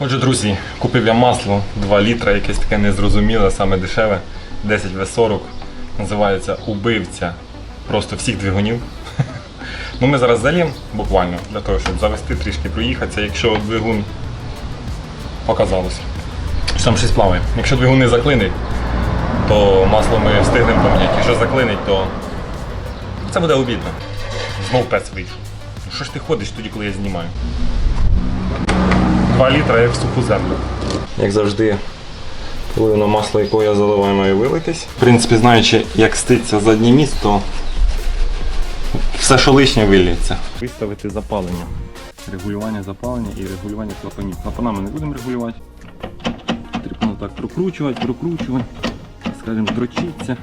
Отже, друзі, купив я масло 2 літра, якесь таке незрозуміле, саме дешеве, 10 В40. Називається убивця просто всіх двигунів. Ну ми зараз зальємо буквально для того, щоб завести трішки проїхатися, якщо двигун показалося. що Там щось плаває. Якщо двигун не заклинить, то масло ми встигнемо поміняти. Якщо заклинить, то це буде обідно. Знов пес вийшов. Ну що ж ти ходиш тоді, коли я знімаю? 2 літра як суху землю. Як завжди, половина масла, якого я заливаю, має вилитись. В принципі, знаючи, як ститься заднє місто, то все, що лишнє, виліється. Виставити запалення. Регулювання запалення і регулювання клапанів. Клапана ми не будемо регулювати. Потрібно так прокручувати, прокручувати, скажімо, дрочиться.